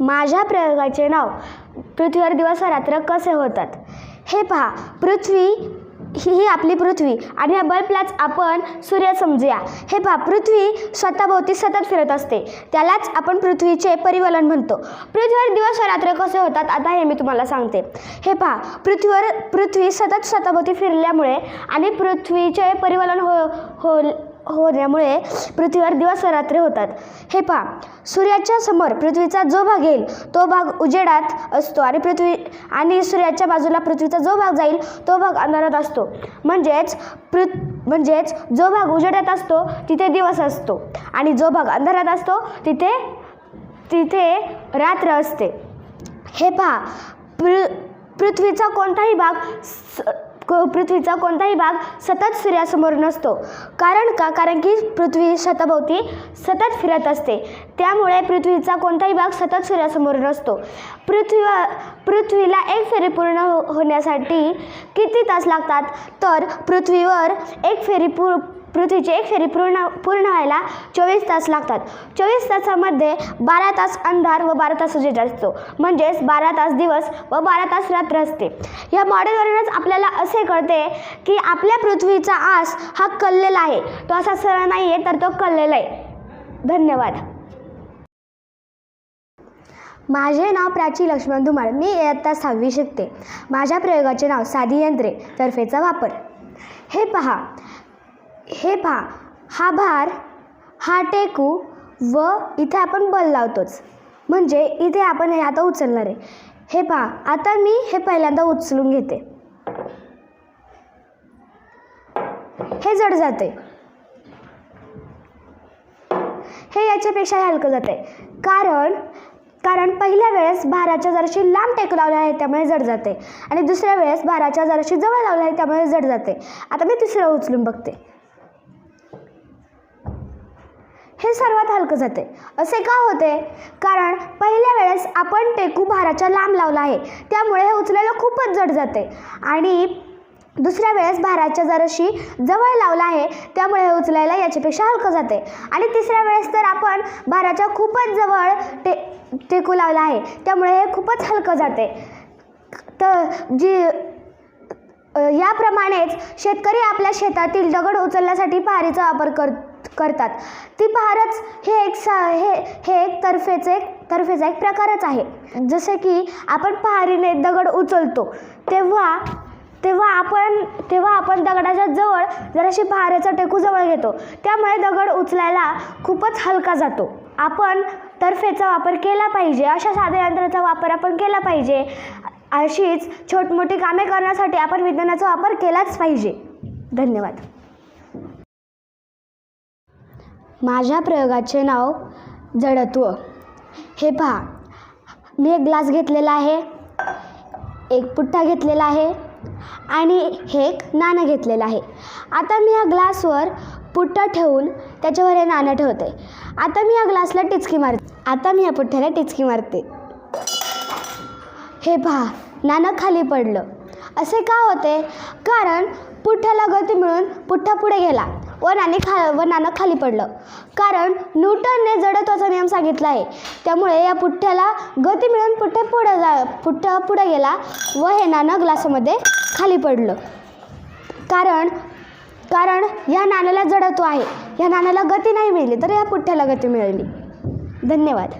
माझ्या प्रयोगाचे नाव पृथ्वीवर दिवस व रात्र कसे होतात? हे पहा. पृथ्वी ही ही आपली पृथ्वी आणि या बल्बलाच आपण सूर्य समजूया. हे पहा. पृथ्वी स्वतःभोवती सतत फिरत असते. त्यालाच आपण पृथ्वीचे परिवलन म्हणतो. पृथ्वीवर दिवस व रात्र कसे होतात? आता हे मी तुम्हाला सांगते. हे पहा. पृथ्वीवर पृथ्वी सतत स्वतःभोवती फिरल्यामुळे आणि पृथ्वीचे परिवलन हो हो होण्यामुळे पृथ्वीवर दिवस व रात्री होतात. हे पहा सूर्याच्या समोर पृथ्वीचा जो भाग येईल तो भाग उजेडात असतो आणि पृथ्वी आणि सूर्याच्या बाजूला पृथ्वीचा जो भाग जाईल तो भाग अंधारात असतो. म्हणजेच पृ म्हणजेच जो भाग उजेडात असतो तिथे दिवस असतो. आणि जो भाग अंधारात असतो तिथे तिथे रात्र असते. हे पहा पृ पृथ्वीचा कोणताही भाग स पृथ्वीचा कोणताही भाग सतत सूर्यासमोर नसतो. कारण का? कारण की पृथ्वी शताभोवती सतत फिरत असते. त्यामुळे पृथ्वीचा कोणताही भाग सतत सूर्यासमोर नसतो. पृथ्वीवर पृथ्वीला एक फेरी पूर्ण हो- होण्यासाठी किती तास लागतात? तर पृथ्वीवर एक फेरी पू पृथ्वीची एक फेरी पूर्ण पूर्ण व्हायला चोवीस तास लागतात. चोवीस तासामध्ये बारा तास अंधार व बारा तास उजेड असतो. म्हणजेच बारा तास दिवस व बारा तास रात्र असते. या मॉडेलवरूनच आपल्याला असे कळते की आपल्या पृथ्वीचा आस हा कललेला आहे. तो असा सरळ नाही आहे तर तो कललेला आहे. धन्यवाद. माझे नाव प्राची लक्ष्मण धुमाळ. मी इयत्ता सहावी शिकते. माझ्या प्रयोगाचे नाव साधी यंत्रे तर्फेचा वापर. हे पहा. हे पहा हा भार हा टेकू व इथे आपण बल लावतोच. म्हणजे इथे आपण हे आता उचलणार आहे. हे पहा आता मी हे पहिल्यांदा उचलून घेते. हे जड जाते हे याच्यापेक्षा हलकं जाते कारण कारण पहिल्या वेळेस भाराच्या जराशी लांब टेक लावले आहे त्यामुळे जड जाते आणि दुसऱ्या वेळेस भाराच्या जराशी जवळ लावला आहे त्यामुळे जड जाते आता मी तिसरं उचलून बघते. हे सर्वात हलकं जाते. असे का होते? कारण पहिल्या वेळेस आपण टेकू भाराच्या लांब लावला आहे. त्यामुळे हे उचलायला खूपच जड जाते. आणि दुसऱ्या वेळेस भाराच्या जराशी जवळ लावला आहे त्यामुळे हे उचलायला याच्यापेक्षा हलकं जाते. आणि तिसऱ्या वेळेस तर आपण भाराच्या खूपच जवळ टे टेकू लावला आहे. त्यामुळे हे खूपच हलकं जाते. तर जी याप्रमाणेच शेतकरी आपल्या शेतातील दगड उचलण्यासाठी पहारीचा वापर कर करतात. ती पहारच हे एक सा हे हे एक तर्फेचे तर्फेचा एक प्रकारच आहे. जसे की आपण पहारीने दगड उचलतो तेव्हा तेव्हा आपण तेव्हा आपण दगडाच्या जवळ जराशी पहारेचा टेकू जवळ घेतो. त्यामुळे दगड उचलायला खूपच हलका जातो. आपण तर्फेचा वापर केला पाहिजे अशा साध्या यंत्राचा वापर आपण केला पाहिजे. अशीच छोटमोठी कामे करण्यासाठी आपण विज्ञानाचा वापर केलाच पाहिजे. धन्यवाद. माझ्या प्रयोगाचे नाव जडत्व. हे पहा. मी एक ग्लास घेतलेला आहे एक पुठ्ठा घेतलेला आहे आणि हे एक नाणं घेतलेलं आहे. आता मी या ग्लासवर पुठ्ठा ठेवून त्याच्यावर हे नाणं ठेवते. आता मी या ग्लासला टिचकी मारते आता मी या पुठ्ठ्याला टिचकी मारते. हे पहा. नाणं खाली पडलं. असे का होते? कारण पुठ्ठ्याला गती मिळून पुठ्ठा पुढे गेला. व नाणे खा व नाणं खाली पडलं. कारण न्यूटनने जडत्वाचा नियम सांगितला आहे. त्यामुळे या पुठ्ठ्याला गती मिळून पुठ्ठे पुढे जा पुठ्ठा पुढे गेला व हे नाणं ग्लासामध्ये खाली पडलं. कारण कारण या नाण्याला जडत्व आहे. या नाण्याला गती नाही मिळाली तर या पुठ्ठ्याला गती मिळाली. धन्यवाद.